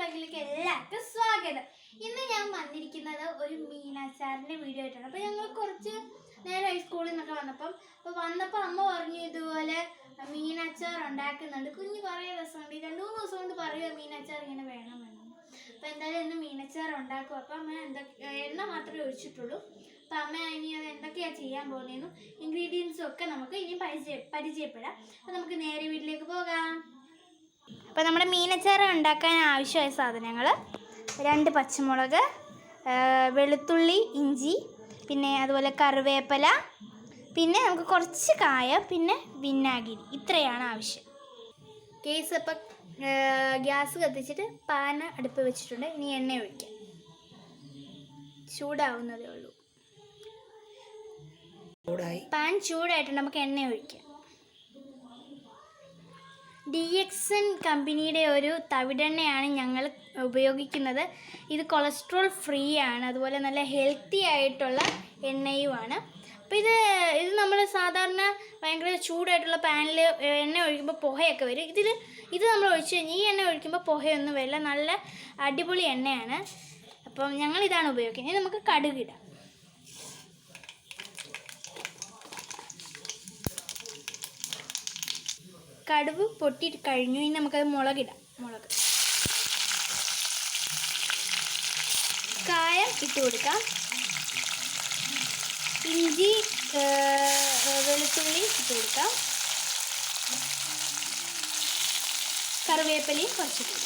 വ്ളോഗിലേക്ക് എല്ലാവർക്കും സ്വാഗതം. ഇന്ന് ഞാൻ വന്നിരിക്കുന്നത് ഒരു മീനാച്ചാറിന്റെ വീഡിയോ ആയിട്ടാണ്. അപ്പോൾ ഞങ്ങൾ കുറച്ച് നേരം സ്കൂളിൽ നിന്നൊക്കെ വന്നപ്പം അപ്പോൾ വന്നപ്പോൾ അമ്മ പറഞ്ഞു ഇതുപോലെ മീനച്ചാർ ഉണ്ടാക്കുന്നുണ്ട്. കുഞ്ഞ് കുറേ ദിവസമുണ്ട്. രണ്ട് മൂന്ന് ദിവസം കൊണ്ട് പറയുക മീനച്ചാർ ഇങ്ങനെ വേണം വേണം അപ്പോൾ എന്തായാലും ഇന്ന് മീനച്ചാർ ഉണ്ടാക്കും. അപ്പോൾ അമ്മ എന്തൊക്കെ എണ്ണ മാത്രമേ ഒഴിച്ചിട്ടുള്ളൂ. അപ്പോൾ അമ്മ ഇനി അത് എന്തൊക്കെയാണ് ചെയ്യാൻ പോകുന്നതെന്നും ഇൻഗ്രീഡിയൻസും ഒക്കെ നമുക്ക് ഇനി പരിചയ പരിചയപ്പെടാം. അപ്പോൾ നമുക്ക് നേരെ വീട്ടിലേക്ക് പോകാം. അപ്പോൾ നമ്മുടെ മീനച്ചാറ് ഉണ്ടാക്കാൻ ആവശ്യമായ സാധനങ്ങൾ രണ്ട് പച്ചമുളക് വെളുത്തുള്ളി ഇഞ്ചി പിന്നെ അതുപോലെ കറിവേപ്പില പിന്നെ നമുക്ക് കുറച്ച് കായ പിന്നെ വിനാഗിരി. ഇത്രയാണ് ആവശ്യം. കേസ് അപ്പം ഗ്യാസ് കത്തിച്ചിട്ട് പാന അടുപ്പ് വെച്ചിട്ടുണ്ട്. ഇനി എണ്ണ ഒഴിക്കാം. ചൂടാവുന്നതേ ഉള്ളൂ. പാൻ ചൂടായിട്ടുണ്ട്. നമുക്ക് എണ്ണ ഒഴിക്കാം. ഡി എക്സൻ കമ്പനിയുടെ ഒരു തവിടെണ്ണയാണ് ഞങ്ങൾ ഉപയോഗിക്കുന്നത്. ഇത് കൊളസ്ട്രോൾ ഫ്രീ ആണ്. അതുപോലെ നല്ല ഹെൽത്തി ആയിട്ടുള്ള എണ്ണയുമാണ്. അപ്പോൾ ഇത് ഇത് നമ്മൾ സാധാരണ ഭയങ്കര ചൂടായിട്ടുള്ള പാനിൽ എണ്ണ ഒഴിക്കുമ്പോൾ പുകയൊക്കെ വരും. ഇതിൽ ഇത് നമ്മൾ ഒഴിച്ചു കഴിഞ്ഞാൽ ഈ എണ്ണ ഒഴിക്കുമ്പോൾ പുകയൊന്നും വരില്ല. നല്ല അടിപൊളി എണ്ണയാണ്. അപ്പം ഞങ്ങൾ ഇതാണ് ഉപയോഗിക്കുന്നത്. നമുക്ക് കടുകിടാം കടുവ് പൊട്ടി കഴിഞ്ഞു. ഇനി നമുക്കത് മുളകിടാം. മുളക്. കായം ഇട്ട് കൊടുക്കാം. ഇഞ്ചി വെളുത്തുള്ളി ഇട്ട് കൊടുക്കാം. കറിവേപ്പിലയും കുറച്ചിട്ട്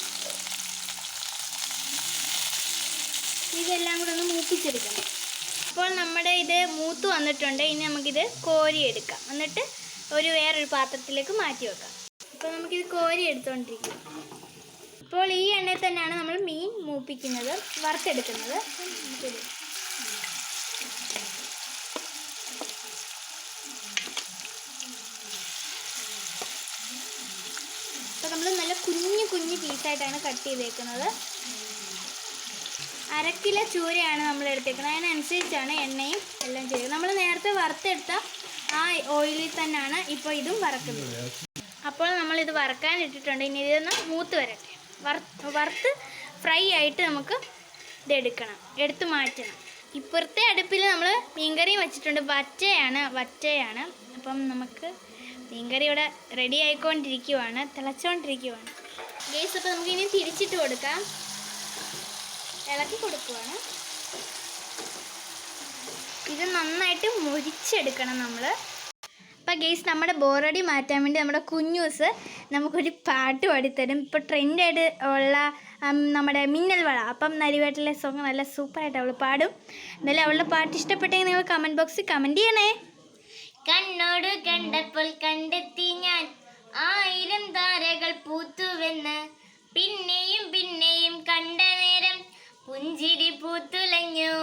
ഇതെല്ലാം കൂടെ ഒന്ന് മൂപ്പിച്ചെടുക്കണം. അപ്പോൾ നമ്മുടെ ഇത് മൂത്ത് വന്നിട്ടുണ്ട്. ഇനി നമുക്കിത് കോരിയെടുക്കാം. എന്നിട്ട് ഒരു വേറൊരു പാത്രത്തിലേക്ക് മാറ്റി വെക്കാം. അപ്പോൾ നമുക്കിത് കോരി എടുത്തുകൊണ്ടിരിക്കും ഇപ്പോൾ ഈ എണ്ണയിൽ തന്നെയാണ് നമ്മൾ മീൻ മൂപ്പിക്കുന്നത് വറുത്തെടുക്കുന്നത്. അപ്പം അപ്പോൾ നമ്മൾ നല്ല കുഞ്ഞു കുഞ്ഞു പീസായിട്ടാണ് കട്ട് ചെയ്തേക്കുന്നത്. അര കിലോ ചൂരയാണ് നമ്മൾ എടുത്തേക്കുന്നത്. അതിനനുസരിച്ചാണ് എണ്ണയും എല്ലാം ചെയ്യുന്നത്. നമ്മൾ നേരത്തെ വറുത്തെടുത്ത ആ ഓയിലിൽ തന്നെയാണ് ഇപ്പോൾ ഇതും വറക്കുന്നത്. അപ്പോൾ നമ്മൾ ഇത് വറക്കാൻ ഇട്ടിട്ടുണ്ട്. ഇനി ഇതൊന്ന് മൂത്ത് വരട്ടെ. വറുത്ത് ഫ്രൈ ആയിട്ട് നമുക്ക് ഇതെടുക്കണം എടുത്ത് മാറ്റണം. ഇപ്പുറത്തെ അടുപ്പിൽ നമ്മൾ മീൻകറിയും വെച്ചിട്ടുണ്ട്. വറ്റയാണ് വറ്റയാണ്. അപ്പം നമുക്ക് മീൻകറി ഇവിടെ റെഡി ആയിക്കൊണ്ടിരിക്കുവാണ്. തിളച്ചുകൊണ്ടിരിക്കുവാണ് ഗേസ് അപ്പോൾ നമുക്ക് ഇനി തിരിച്ചിട്ട് കൊടുക്കാം. ഇളക്കി കൊടുക്കുവാണ്. ഇത് നന്നായിട്ട് മുരിച്ചെടുക്കണം നമ്മൾ അപ്പം ഗെയ്സ് നമ്മുടെ ബോറടി മാറ്റാൻ വേണ്ടി നമ്മുടെ കുഞ്ഞൂസ് നമുക്കൊരു പാട്ട് പാടിത്തരും. ഇപ്പോൾ ട്രെൻഡായിട്ട് ഉള്ള നമ്മുടെ മിന്നൽ വള. അപ്പം നരിവേട്ടിലെ സോങ് നല്ല സൂപ്പറായിട്ട് അവൾ പാടും. എന്നാലും അവളുടെ പാട്ട് ഇഷ്ടപ്പെട്ടെങ്കിൽ നിങ്ങൾ കമന്റ് ബോക്സിൽ കമന്റ് ചെയ്യണേ. കണ്ണോട് കണ്ടപ്പോൾ കണ്ടെത്തി ഞാൻ. ആയിരം താരകൾ പൂത്തുവെന്ന്. പിന്നെയും പിന്നെയും കണ്ട നേരം പുഞ്ചിരി പൂത്തുലഞ്ഞു.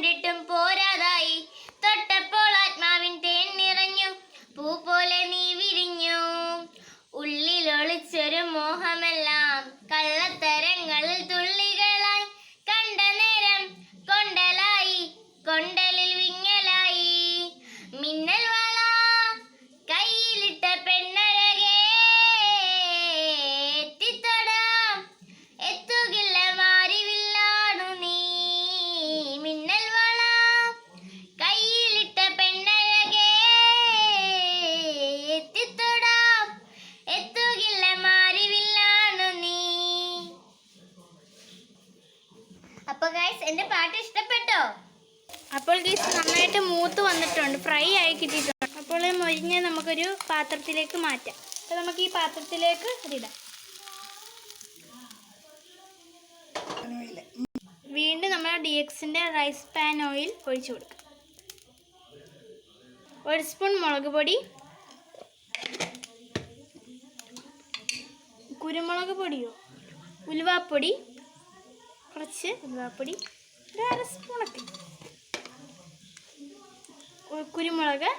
കണ്ടിട്ടും പോരാതായി. എന്റെ പാട്ട് ഇഷ്ടപ്പെട്ടോ? അപ്പോൾ ഗീസ് നന്നായിട്ട് മൂത്ത് വന്നിട്ടുണ്ട്. ഫ്രൈ ആയി കിട്ടിയിട്ടുണ്ട്. അപ്പോൾ മൊരിഞ്ഞ് നമുക്കൊരു പാത്രത്തിലേക്ക് മാറ്റാം. അപ്പോൾ നമുക്ക് ഈ പാത്രത്തിലേക്ക് ഇതിടാം. വീണ്ടും നമ്മൾ ഡി എക്സിന്റെ റൈസ് പാൻ ഓയിൽ ഒഴിച്ചു കൊടുക്കാം. ഒരു സ്പൂൺ മുളക് പൊടി. കുരുമുളക് പൊടിയോ? ഉലുവാപ്പൊടി. കുറച്ച് ഉലുവാപ്പൊടി. അര സ്പൂണൊക്കെ. കുരുമുളക്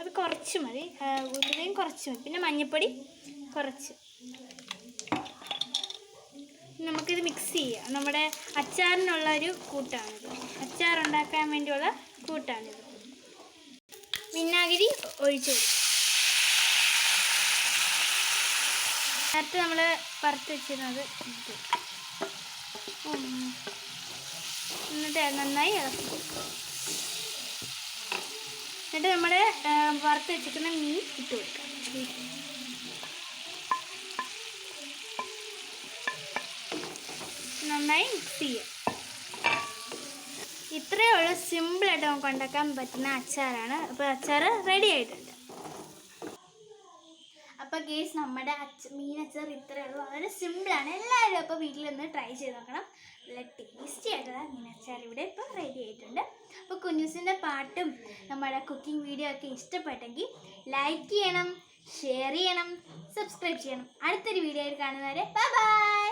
അത് കുറച്ച് മതി. ഉരുളയും കുറച്ച് മതി. പിന്നെ മഞ്ഞൾപ്പൊടി കുറച്ച്. നമുക്കിത് മിക്സ് ചെയ്യാം. നമ്മുടെ അച്ചാറിനുള്ള ഒരു കൂട്ടാണിത്. അച്ചാർ ഉണ്ടാക്കാൻ വേണ്ടിയുള്ള കൂട്ടാണിത്. വിനാഗിരി ഒഴിച്ചു നേരത്തെ നമ്മൾ പറത്ത് വെച്ചിരുന്നത്. എന്നിട്ട് നന്നായി ഇളക്കി എന്നിട്ട് നമ്മൾ വറുത്ത് വെച്ചിരിക്കുന്ന മീൻ ഇട്ട് കൊടുക്കാം. നന്നായി മിക്സ് ചെയ്യുക ഇത്രയേ ഉള്ളൂ. സിമ്പിളായിട്ട് നമുക്ക് ഉണ്ടാക്കാൻ പറ്റുന്ന അച്ചാറാണ്. അപ്പോൾ അച്ചാർ റെഡി ആയിട്ടുണ്ട്. അപ്പോൾ ഗേസ് നമ്മുടെ അച്ച മീൻ അച്ചാർ ഇത്രയേ ഉള്ളൂ. വളരെ സിമ്പിളാണ് എല്ലാവരും അപ്പോൾ വീട്ടിലൊന്ന് ട്രൈ ചെയ്ത് നോക്കണം. നല്ല ടേസ്റ്റി ആയിട്ടുള്ള മീൻ അച്ചാർ ഇവിടെ ഇപ്പോൾ റെഡി ആയിട്ടുണ്ട്. അപ്പോൾ കുഞ്ഞുസിന്റെ പാട്ടും നമ്മുടെ കുക്കിംഗ് വീഡിയോ ഒക്കെ ഇഷ്ടപ്പെട്ടെങ്കിൽ ലൈക്ക് ചെയ്യണം ഷെയർ ചെയ്യണം സബ്സ്ക്രൈബ് ചെയ്യണം. അടുത്തൊരു വീഡിയോയിൽ കാണുന്നവരെ ബൈ ബൈ